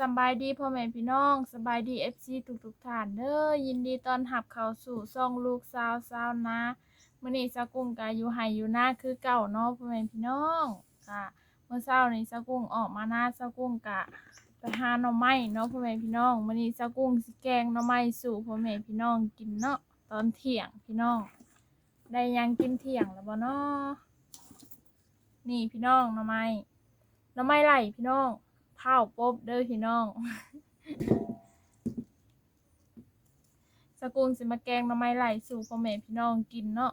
สบายดีพ่อแม่พี่น้องสบายดีเอฟซีทุกทุกท่านเด้อยินดีต้อนรับเข้าสู่ซ่องลูกสาวสาวนะมื้อนี้สากุ้งก็อยู่ไห้อยู่หน้าคือเก่าเนาะพ่อแม่พี่น้องก็เมื่อเช้านี้สากุ้งออกมาหน้าสากุ้งกะไปหาหน่อไม้เนาะพ่อแม่พี่น้องมื้อนี้สากุ้งสิแกงหน่อไม้สู่พ่อแม่พี่น้องกินเนาะตอนเที่ยงพี่น้อง ได้ยังกินเที่ยงแล้วบ่เนาะนี่พี่น้องหน่อไม้หน่อไม้ไหลพี่น้อง เผาปบเด้อพี่น้อง สกุงสิมาแกงหน่อไม้ไหลสู่พ่อแม่พี่น้องกินเนาะ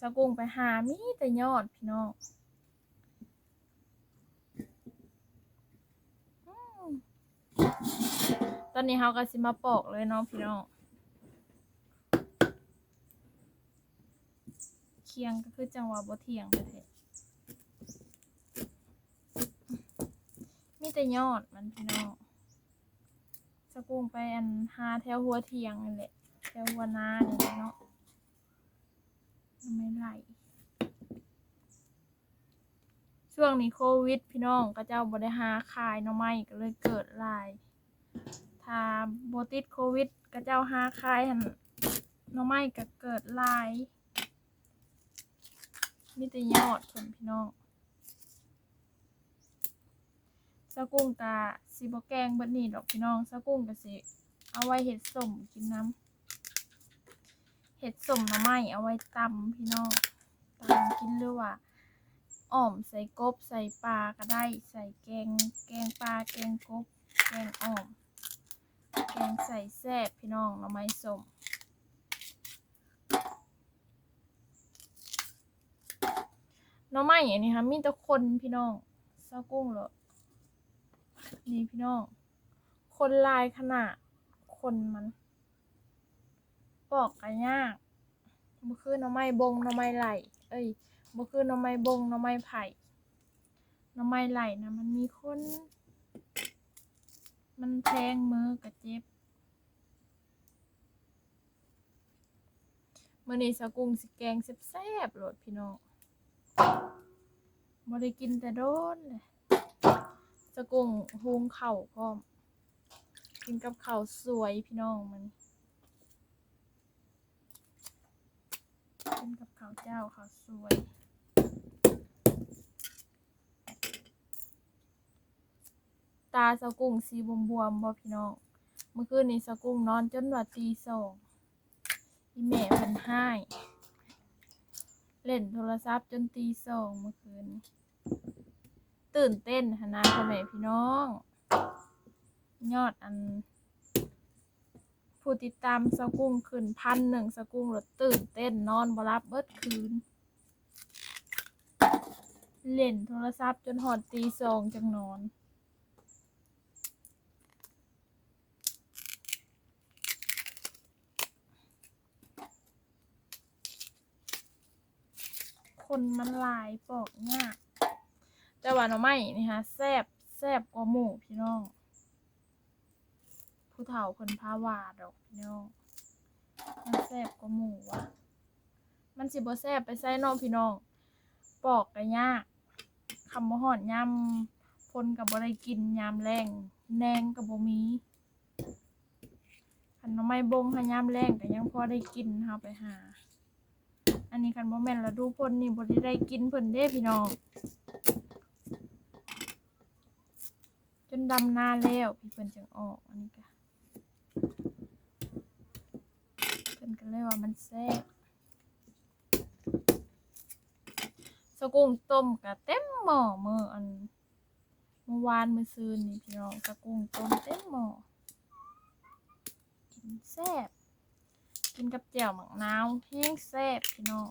สกุงไปหามีแต่ยอดพี่น้องตอนนี้เฮาก็สิมาปอกเลยเนาะพี่น้องเคียงก็คือจังหวะบ่เที่ยงประเท มีแต่ยอดมันพี่น้องสกุงไปอันหาแถวหัวเทียงนี่แหละแถวหัวนานี่แหละเนาะมันไม่ไหลช่วงนี้โควิด พี่น้องก็เจ้าบ่ได้หาขายหน่อไม้ก็เลยเกิดลายถ้าบ่ติดโควิดก็เจ้าหาขายหันหน่อไม้ก็เกิดลายมีแต่ยอดคนพี่น้อง สากุ้งกะสิบ่แกงบิดนี่ดอกพี่น้องสากุ้งกะสิเอาไว้เห็ดสมกินน้ำเห็ดสมหน่อไม้เอาไว้ตำพี่น้องตำกินหรือว่าอ้อมใส่กบใส่ปลาก็ได้ใส่แกงแกงปลาแกงกบแกงอ้อมแกงใส่แซ่บพี่น้องหน่อไม้สมหน้อไม้อันนี้ค่ะมีแต่คนพี่น้องเศร้ากุ้งเหรอ นี่พี่น้อง คนลายขนาดคนมันปอกกันยากบ่คือหน้อไม้บงหน้อไม้ไหล เอ้ยบ่คือหน้อไม้บงหน้อไม้ไผ่หน้อไม้ไหลนะมันมีคน มันแทงมือกระเจ็บมื้อนี้สกุงสิแกงแซ่บๆโหลดพี่น้องบ่ได้กินแต่โดนเลย สะกุงหุงเข้าวพร้อมกินกับข้าวสวยพี่น้องมันกินกับข้าวเจ้าข้าวสวยตาสะกุงสีบวมบวมบ่พี่น้อง เมื่อคืนนี้สะกุงนอนจนว่าตีสองอีแม่เพิ่นให้เล่นโทรศัพท์จนตีสองเมื่อคืน ตื่นเต้นหนนะพ่อแม่พี่น้อง ยอดอัน ผู้ติดตามสกุ้งขึ้นพันหนึ่งสกุ้งรถตื่นเต้นนอนบรับเบิดคืน เล่นโทรศัพท์จนหอดตีสองจังนอนคนมันลายปอกยาก แต่ว่าหน่อไม้นี่ฮะแซบแซบกว่าหมูพี่น้อง ผู้เฒ่าคนพาวาดอกพี่น้อง มันแซบกว่าหมูว่ะ มันสิบ่แซบไปใส่น้องพี่น้อง ปอกก็ยากคำบ่ฮอดยำพนกับบ่ได้กินยามแรงแนงกับบ่มีคันน่อไม้บงหายามแรงก็ยังพอได้กินเฮาไปหา อันนี้คันบ่แม่นฤดูฝนนี่บ่ได้ได้กินเพิ่นเด้พี่น้อง จนดำนาแล้วพี่เพิ่นจึงออกอันนี้ก็เพิ่นก็เลยว่ามันแซ่บสกุ้งต้มก็เต็มหม้อมื้ออันเมื่อวานมื้อซืนนี่พี่น้องสกุ้งต้มเต็มหม้อกินแซ่บกินกับแจ่วหมักนาวเพียงแซ่บพี่น้อง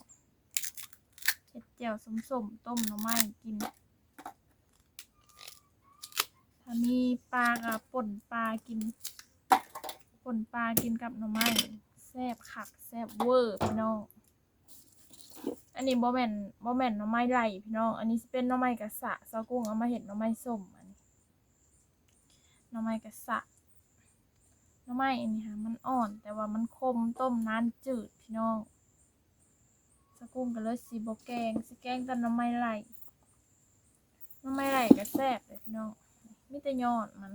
เห็ดแจ่วสมๆต้มหน่อไม้กิน มีปลากับป่นปลากิน ป่นปลากินกับหน่อไม้แซ่บคักแซ่บเวอร์พี่น้อง อันนี้บ่แมนบ่แมนหน่อไม้ไหลพี่น้อง อันนี้เป็นหน่อไม้กระสะซอกุ้งเอามาเห็ดหน่อไม้ส้มอันนี้หน่อไม้กระสะหน่อไม้อันนี้ค่ะมันอ่อนแต่ว่ามันคมต้มน้ำจืดพี่น้องสกุ้งก็เลยสีบแกงสิแกงกับหน่อไม้ไหลหน่อไม้ไหลก็แซ่บเลยพี่น้อง มิแต่ยอดมัน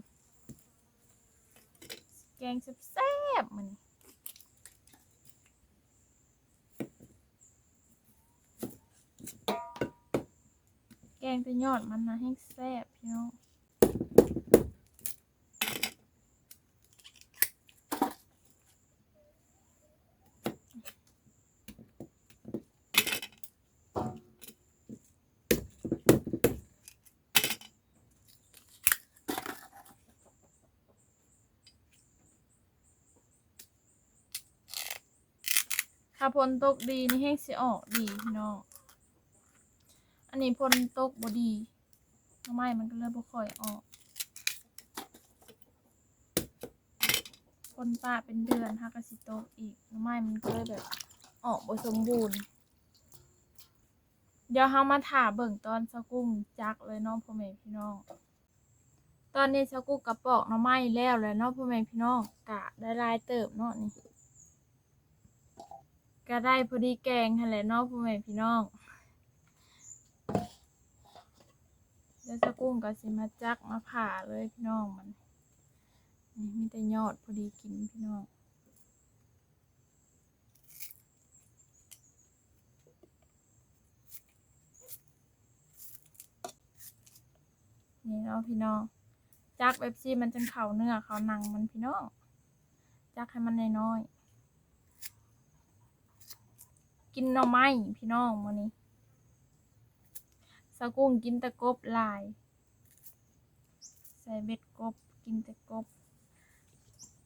แกงแซ่บๆมันแกงแต่ยอดมันนะให้แซ่บพี่น้อง ถ้าพลตกดีนี่แห้งสิออกดีพี่น้องอันนี้พลตกบดีทำไมมันก็เลยบ่ค่อยออกพลป้าเป็นเดือนฮักกสิตกอีกทำไมมันก็เลยแบบออกบ่สมบูรณ์เดี๋ยวเฮามาถ่าเบิ่งตอนสกุ้งจักเลยน้องพ่อแม่พี่น้อง ตอนนี้สกุ้งกระปอกน้ำไม้แล้วเลยเนาะพ่อแม่พี่น้องกะได้ลายเติบเนาะนี่ ก็ได้พอดีแกงหั่นแหละเนาะพ่อแม่พี่น้องแล้วจะกุ้งก็สิมาจักมาผ่าเลยพี่น้องมันนี่มีแต่ยอดพอดีกินพี่น้องนี่เนาะพี่น้องจักแบบซีมันจนเข่าเนื้อเข่าหนังมันพี่น้องจักให้มันน้อยๆ กินหน่อไม้พี่น้องมื้อนี้สะกุ้งกินต่กบลาย ใส่เบ็ดกบกินต่กบ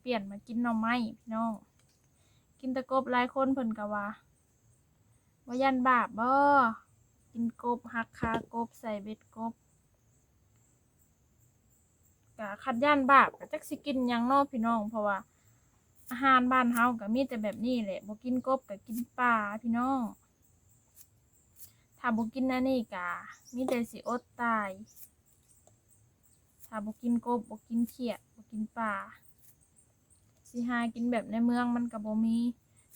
เปลี่ยนมากินหน่อไม้พี่น้อง กินต่กบหลายคนเพิ่นก็ว่าว่ายันบาปบ่กินกบหักคากบใส่เบ็ดกบกะคัดย่านบาปก็จักสิกินยังนาะพี่น้องเพราะว่า อาหารบ้านเฮาก็มีแต่แบบนี้แหละบ่กินกบก็กินปลาพี่น้องถ้าบ่กินอันนี้ก็มีแต่สิอดตายถ้าบ่กินกบบ่กินเขียดบ่กินปลาสิหากินแบบในเมืองมันก็บ่มี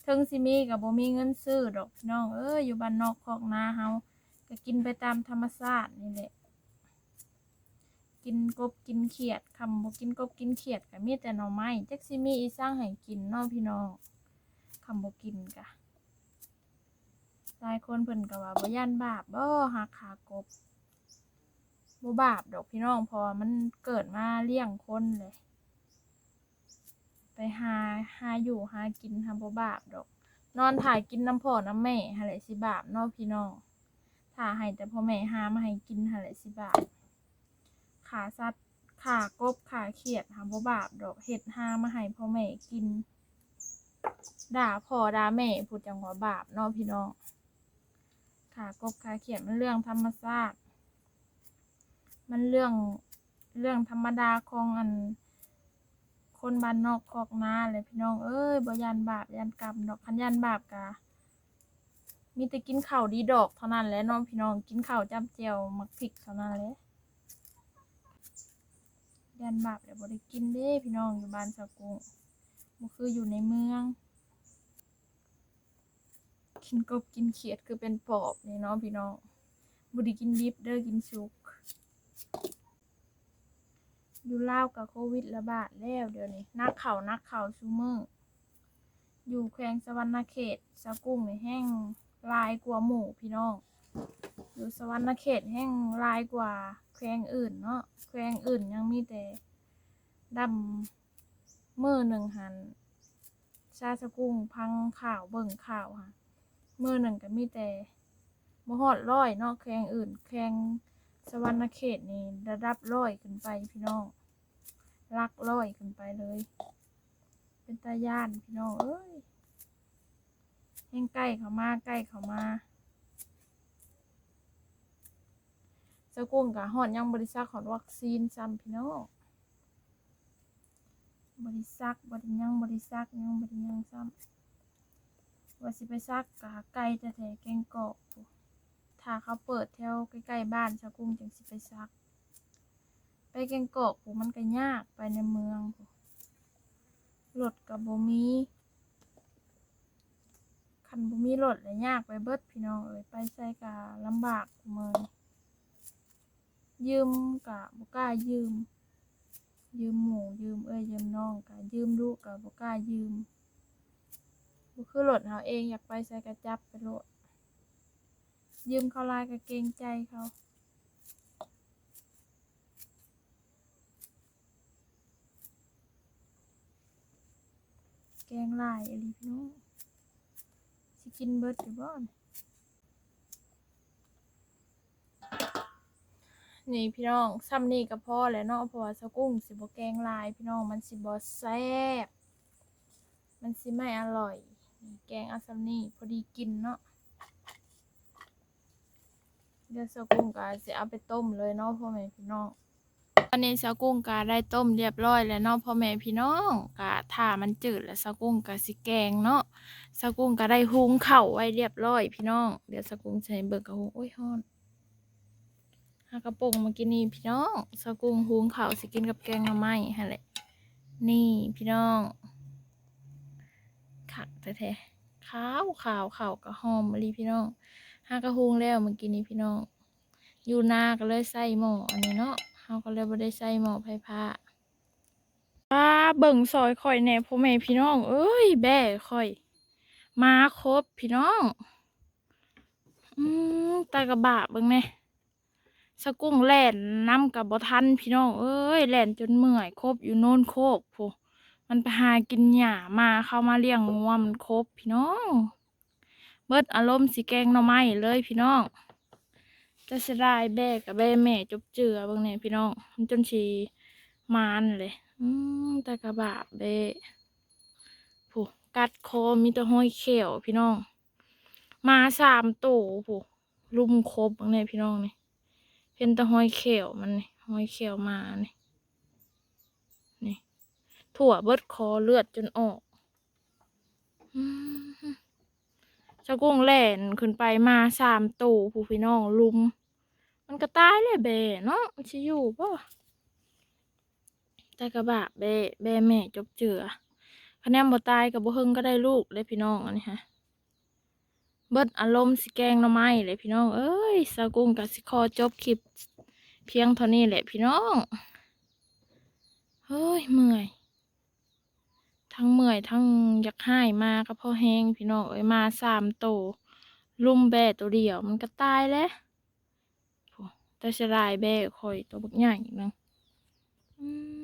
ถึงสิมีก็บ่มีเงินซื้อดอกพี่น้องเอ้ยอยู่บ้านนอกคอกนาเฮาก็กินไปตามธรรมชาตินี่แหละ กินกบกินเขียดคำบ่กินกบกินเขียดก็มีแต่หน่อไม้จักสิมีอีสร้างให้กินเนาะพี่น้องคำบ่กินกะหลายคนเพิ่นก็ว่าบ่ย่านบาปบ่หักขากบบ่บาปดอกพี่น้องพราะว่ามันเกิดมาเลี้ยงคนเลย ไปหาหาอยู่หากินหาบ่บาปดอก นอนถ่ายกินน้ำพ่อน้ำแม่หั่นแหละสิบาปเนาะพี่น้องถ้าให้แต่พ่อแม่หามาให้กินหั่นแหละสิบาป ขาสัตว์ขากบขาเขียดหาบ่บาปดอกเห็ดหามาให้พ่อแม่กิน ด่าพ่อด่าแม่พูดจังว่าบาปเนาะพี่น้องขากบขาเขียดมันเรื่องธรรมชาติมันเรื่องเรื่องธรรมดาของอัน คนบ้านนอกคอกนาเลยพี่น้องเอ้ยบ่ยันบาปยันกรรมดอกคันยันบาปกะมีแต่กินข้าวดีดอกเท่านั้นแหละน้องพี่น้องกินข้าวจ้ำเจียวมักพริกเท่านั้นแหละ ยันบาปเดี๋ยวบ่ได้กินเด้พี่น้องอยู่บ้านสะกุงบ่คืออยู่ในเมือง กินกบกินเขียดคือเป็นปอบนี่เนาะพี่น้องบ่ได้กินดิบเด้อกินสุก อยู่ลาวกับโควิดระบาดแล้วเดี๋ยวนี้นักเข่านักเข่าซูเมอร์อยู่แขวงสวรรณเขตสะกุ้งในแห้งลายกว่าหมู่พี่น้อง อยู่สวรรณเขตแห้งลายกว่าแขวงอื่นเนาะแขวงอื่นยังมีแต่ดำมือหนึ่งหันชาสะกุ้งพังข่าวเบิ่งข่าวค่ะมือหนึ่งก็มีแต่บ่ฮอดร้อยเนาะแขวงอื่นแขวงสวรรณเขตนี่ระดับร้อยขึ้นไปพี่น้องลักร้อยขึ้นไปเลย เป็นตาย่านพี่น้องเอ้ยแห้งใกล้เขามาใกล้เขามา เจ้ากุ้งกะฮอดยังบริษัทของวัคซีนซ้ำพี่น้องบริษัทบริยังบริษัทยังบริยังซ้ำว่าสิไปซักกะไกลแต่แท้ๆแกงกอกพู้ถ้าเขาเปิดแถวใกล้ๆบ้านเจ้ากุ้งจังสิไปซัก ไปแกงกอกพู้มันก็ยากไปในเมืองรถกับบมีคันบ่มีรถเลยยากไปเบิดพี่น้องเอ้ยไปใส่กะลำบากเมือง ยืมกะบ่กล้ายืม ยืมหมู่ยืมเอ้ยยืมน้องก็ยืมลูกก็บ่กล้ายืมบ่คือรถเฮาเองอยากไปใส่กระจับไปโลดยืมเขาลายก็เกรงใจเขาแกงลายอหลีพี่น้องสิกินเบิดอยู่บ่ นี่พี่น้องซ้ำนี่ก็พอแหล้วเนาะเพราะว่าสกุ้งสิบ่แกงลาย พี่น้องมันสิบ่แซ่บมันสิไม่อร่อยนี่แกงเอาซ้ำนี่พอดีกินเนาะเดี๋ยวสกุ้งก็สิเอาไปต้มเลยเนาะพ่อแม่พี่น้องตอนนี้สกุ้งกาได้ต้มเรียบร้อยแล้วเนาะพ่อแม่พี่น้องกะถ้ามันจืดแล้วสกุ้งกะสิแกงเนาะสกุ้งก็ได้หุงเข้าไว้เรียบร้อยพี่น้อง เดี๋ยวสกุ้งใช้เบิกกระหุงโอ้ยฮอน หากระโปงมากินนี่พี่น้องสกุงหุงข้าวสิกินกับแกงหน่อไม้ฮะแหละนี่พี่น้องขักแท้ๆขาวขาวขาวกระหอมมะลิพี่น้องหากระหุงแล้วเมื่อกี้นี้พี่น้อง อยู่นาก็เลยใส่หม้ออันนี้เนาะเฮาก็เลยบ่ได้ใส่หม้อไฟฟ้าป้าเบิ่งซอยข่อยแน่พ่อแม่พี่น้อง เอ้ย แบ่ข่อย มาครบพี่น้อง อืมตากระบะเบิ่งแหน่ สกุ้งแล่นน้ำกับบ่ทันพี่น้อง เอ้ยแล่นจนเมื่อยครบอยู่โน่นโคกพูมันไปหากินหญ้ามาเข้ามาเลี้ยงงัวมันครบพี่น้อง เบิดอารมณ์สิแกงหน่อไม้เลยพี่น้อง จะเสียดายแบกกับแบแม่จบเจือบางเนี่ยพี่น้อง มันจนชีมานเลย อืมแต่กระบะเบะผู้กัดคอมีแต่ห้อยเขียวพี่น้อง มาสามตัวผู้ลุมครบบางเนี่ยพี่น้องเนี่ เห็นแต่หอยเขียวมันนี่หอยเขียวมานี่นี่ถั่วเบิดคอเลือดจนออกอืมเจ้ากุ้งแล่นขึ้นไปมาสามตู่ผู้พี่น้องลุม มันก็ตายเลยเบเนาะมันชิอยู่ป่ะแต่กระบะเบเบแม่จบเจือคะแนนบ่ตายกับบ่เฮิงก็ได้ลูกเลยพี่น้องอันนี้ฮะ เบิดอารมณ์สิแกงหน่อไม้เลยพี่น้อง เอ้ยสากุ้งกับสิคอจบคลิป เพียงเท่านี้แหละพี่น้องเฮ้ยเมื่อย ทั้งเมื่อยทั้งอยากให้มาก็พอแห้งพี่น้องเอ้ยมาสามโตวลุมแบตัวเดียวมันก็ตายแล้วแต่เสยดายแบะคอยตัวบักใหญ่อีกนาะอืม